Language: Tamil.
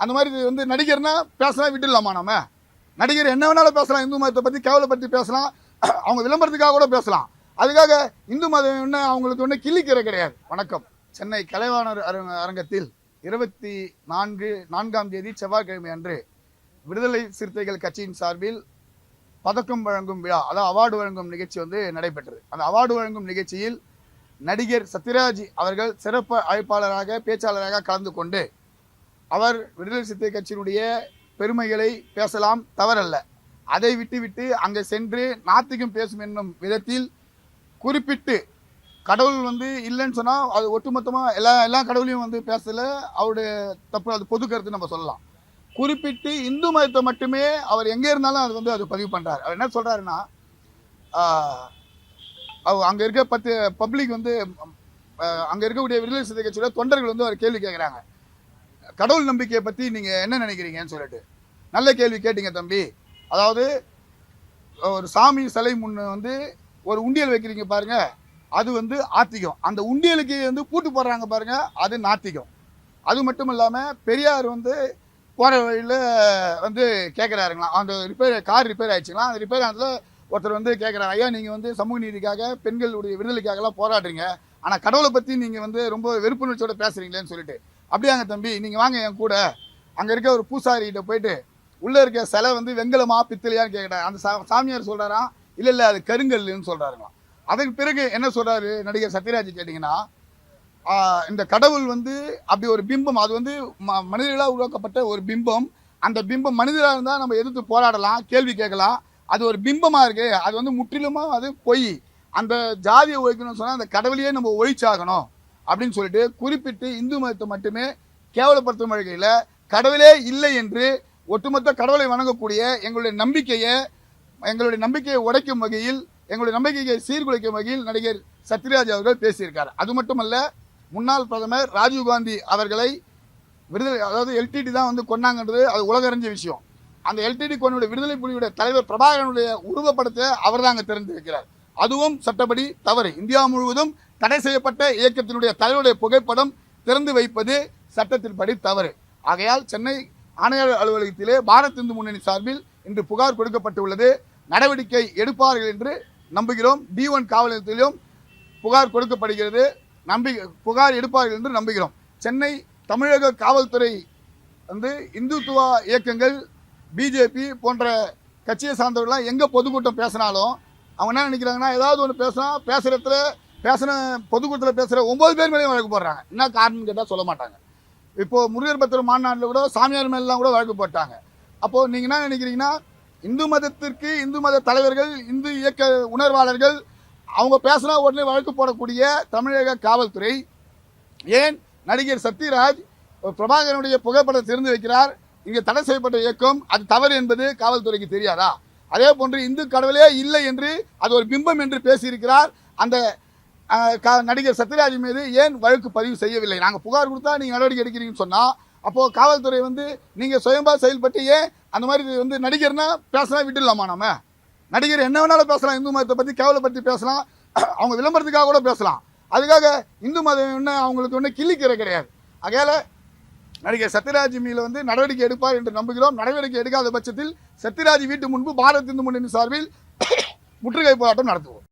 அந்த மாதிரி வந்து நடிகர்னா பேசலாம் விட்டுடலாமா நம்ம நடிகர் என்ன வேணாலும் பேசலாம் இந்து மதத்தை பற்றி கேவலப்படுத்தி பேசலாம். அவங்க விளம்பரத்துக்காக கூட பேசலாம். அதுக்காக இந்து மதம் என்ன அவங்களுக்கு ஒன்றும் கிள்ளிக்கிற கிடையாது. வணக்கம். சென்னை கலைவாணர் அரங்க அரங்கத்தில் இருபத்தி நான்கு நான்காம் தேதி செவ்வாய்க்கிழமை அன்று விடுதலை சிறுத்தைகள் கட்சியின் சார்பில் பதக்கம் வழங்கும் விழா அதாவது அவார்டு வழங்கும் நிகழ்ச்சி வந்து நடைபெற்றது. அந்த அவார்டு வழங்கும் நிகழ்ச்சியில் நடிகர் சத்யராஜ் அவர்கள் சிறப்பு அழைப்பாளராக பேச்சாளராக கலந்து கொண்டு அவர் விடுதலை சிறுத்தை கட்சியினுடைய பெருமைகளை பேசலாம் தவறல்ல. அதை விட்டுவிட்டு அங்கே சென்று நாத்திகம் பேசும் என்னும் விதத்தில் குறிப்பிட்டு கடவுள் வந்து இல்லைன்னு சொன்னால் அது ஒட்டுமொத்தமாக எல்லா எல்லா கடவுளையும் வந்து பேசல. அவருடைய தப்பு அது பொது கருத்து நம்ம சொல்லலாம். குறிப்பிட்டு இந்து மதத்தை மட்டுமே அவர் எங்கே இருந்தாலும் அது வந்து அது பதிவு பண்ணுறாரு அவர் என்ன சொல்கிறாருன்னா அவர் அங்கே இருக்க பத்து பப்ளிக் வந்து அங்கே இருக்கக்கூடிய விடுதலை சிறுத்தை கட்சியோட தொண்டர்கள் வந்து அவர் கேள்வி கேட்குறாங்க கடவுள் நம்பிக்கையை பற்றி நீங்கள் என்ன நினைக்கிறீங்கன்னு சொல்லிட்டு. நல்ல கேள்வி கேட்டீங்க தம்பி. அதாவது ஒரு சாமி சிலை முன்ன வந்து ஒரு உண்டியல் வைக்கிறீங்க பாருங்க அது வந்து ஆத்திகம். அந்த உண்டியலுக்கு வந்து பூட்டு போடுறாங்க பாருங்க அது நாத்திகம். அது மட்டும் இல்லாமல் பெரியார் வந்து போகிற வழியில் வந்து கேட்குறாருங்களாம் அந்த ரிப்பேர் கார் ரிப்பேர் ஆயிடுச்சுங்களா? அந்த ரிப்பேர் ஆனதில் ஒருத்தர் வந்து கேட்குறாரு ஐயா நீங்கள் வந்து சமூக நீதிக்காக பெண்களுடைய விடுதலைக்காகலாம் போராடுறீங்க. ஆனால் கடவுளை பற்றி நீங்கள் வந்து ரொம்ப வெறுப்புணர்ச்சியோட பேசுகிறீங்களேன்னு சொல்லிட்டு. அப்படியாங்க தம்பி நீங்கள் வாங்க என் கூட. அங்கே இருக்க ஒரு பூசாரிகிட்ட போயிட்டு உள்ளே இருக்க சிலை வந்து வெங்கலமா பித்தளையான்னு கேட்குறாரு அந்த சா சாமியார் சொல்கிறாராம் இல்லை இல்லை அது கருங்கல்லுன்னு சொல்கிறாருங்களாம் அதுக்கு பிறகு என்ன சொல்கிறாரு நடிகர் சத்யராஜ் கேட்டிங்கன்னா இந்த கடவுள் வந்து அப்படி ஒரு பிம்பம் அது வந்து ம மனிதர்களாக உருவாக்கப்பட்ட ஒரு பிம்பம். அந்த பிம்பம் மனிதராக இருந்தால் நம்ம எதிர்த்து போராடலாம் கேள்வி கேட்கலாம். அது ஒரு பிம்பமாக இருக்குது அது வந்து முற்றிலுமாக அது பொய். அந்த ஜாதியை ஒழிக்கணும்னு சொன்னால் அந்த கடவுளையே நம்ம ஒழிச்சாகணும். அப்படின்னு சொல்லிட்டு குறிப்பிட்டு இந்து மதத்தை மட்டுமே கேவலப்படுத்தும் வகையில் கடவுளே இல்லை என்று ஒட்டுமொத்த கடவுளை வணங்கக்கூடிய எங்களுடைய நம்பிக்கையை எங்களுடைய நம்பிக்கையை உடைக்கும் வகையில் எங்களுடைய நம்பிக்கையை சீர்குலைக்கும் வகையில் நடிகர் சத்யராஜ் அவர்கள் பேசியிருக்கார். அது மட்டுமல்ல முன்னாள் பிரதமர் ராஜீவ்காந்தி அவர்களை விடுதலை அதாவது எல்டிடி தான் வந்து கொண்டாங்கன்றது அது உலகறிஞ்ச விஷயம். அந்த எல்டிடி கொண்டுடைய விடுதலை புலியுடைய தலைவர் பிரபாகரனுடைய உருவப்படத்தை அவர் தான் அங்கே தெரிஞ்சிருக்கிறார் அதுவும் சட்டப்படி தவறு. இந்தியா முழுவதும் தடை செய்யப்பட்ட இயக்கத்தினுடைய தலைவருடைய புகைப்படம் திறந்து வைப்பது சட்டத்தின்படி தவறு. ஆகையால் சென்னை ஆணையாளர் அலுவலகத்திலே பாரத் இந்து முன்னணி சார்பில் இன்று புகார் கொடுக்கப்பட்டுள்ளது. நடவடிக்கை எடுப்பார்கள் என்று நம்புகிறோம். டி ஒன் காவல் நிலையத்திலும் புகார் கொடுக்கப்படுகிறது. நம்பி புகார் எடுப்பார்கள் என்று நம்புகிறோம். சென்னை தமிழக காவல்துறை வந்து இந்துத்துவா இயக்கங்கள் பிஜேபி போன்ற கட்சியை சார்ந்தவர்கள்லாம் எங்கே பொதுக்கூட்டம் பேசினாலும் அவங்க என்ன நினைக்கிறாங்கன்னா ஏதாவது ஒன்று பேசுகிறோம் பேசுகிற இடத்துல பேசுகிற பொதுக்கூட்டத்தில் பேசுகிற ஒம்பது பேர் மேலேயும் வழக்கு போடுறாங்க. என்ன காரணம்னு கேட்டால் சொல்ல மாட்டாங்க. இப்போது முருகர் பத்திரம் மாநாட்டில் கூட சாமியார் மேலாம் கூட வழக்கு போட்டாங்க. அப்போது நீங்கள் என்ன நினைக்கிறீங்கன்னா இந்து மதத்திற்கு இந்து மத தலைவர்கள் இந்து இயக்க உணர்வாளர்கள் அவங்க பேசுனா உடனே வழக்கு போடக்கூடிய தமிழக காவல்துறை ஏன் நடிகர் சத்யராஜ் பிரபாகரனுடைய புகைப்படத்தை திறந்து வைக்கிறார். இங்கே தடை செய்யப்பட்ட இயக்கம் அது தவறு என்பது காவல்துறைக்கு தெரியாதா? அதே போன்று இந்து கடவுளே இல்லை என்று அது ஒரு பிம்பம் என்று பேசியிருக்கிறார். அந்த நடிகர் சத்யராஜ் மீது ஏன் வழக்கு பதிவு செய்யவில்லை? நாங்கள் புகார் கொடுத்தா நீங்கள் நடவடிக்கை எடுக்கிறீங்கன்னு சொன்னால் அப்போது காவல்துறை வந்து நீங்கள் சுயம்பா செயல்பட்டு ஏன் அந்த மாதிரி வந்து நடிகர்னா பேசலாம் விட்டுடலாமா நம்ம நடிகர் என்ன வேணாலும் பேசலாம் இந்து மதத்தை பற்றி கேவலப்படுத்தி பேசலாம் அவங்க விளம்பரத்துக்காக கூட பேசலாம். அதுக்காக இந்து மதம் என்ன அவங்களுக்கு ஒன்றும் கிள்ளிக்கிற கிடையாது. ஆகையால நடிகர் சத்யராஜ் மீது வந்து நடவடிக்கை எடுப்பார் என்று நம்புகிறோம். நடவடிக்கை எடுக்காத பட்சத்தில் சத்யராஜ் வீட்டு முன்பு பாரத் இந்து முன்னணி சார்பில் முற்றுகை போராட்டம் நடத்துவோம்.